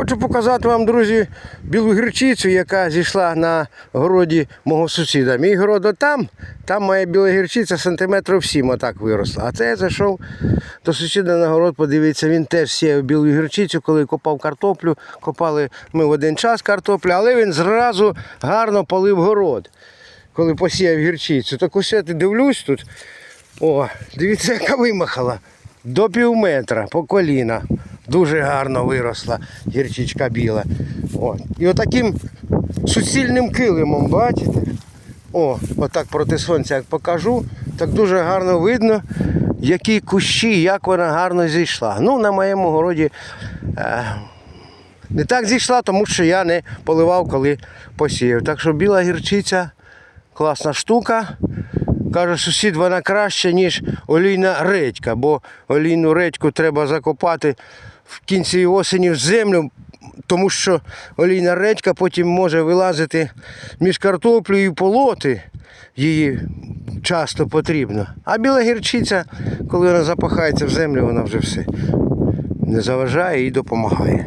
Хочу показати вам, друзі, білу гірчицю, яка зійшла на городі мого сусіда. Мій город там, там моя біла гірчиця сантиметрів 7 отак виросла. А це я зайшов до сусіда на город, подивіться, він теж сіяв білу гірчицю, коли копав картоплю. Копали ми в один час картоплю, але він зразу гарно полив город, коли посіяв гірчицю. Так ось я дивлюсь тут. О, дивіться, яка вимахала. До пів метра по коліна. Дуже гарно виросла гірчичка біла. О. І отаким суцільним килимом, бачите? О, отак проти сонця як покажу, так дуже гарно видно, які кущі, як вона гарно зійшла. Ну, на моєму городі е, не так зійшла, тому що я не поливав, коли посіяв. Так що біла гірчиця класна штука. Каже, сусід, вона краще, ніж олійна редька, бо олійну редьку треба закопати в кінці осені в землю, тому що олійна редька потім може вилазити між картоплею і полоти. Її часто потрібно. А біла гірчиця, коли вона запахається в землю, вона вже все не заважає і допомагає.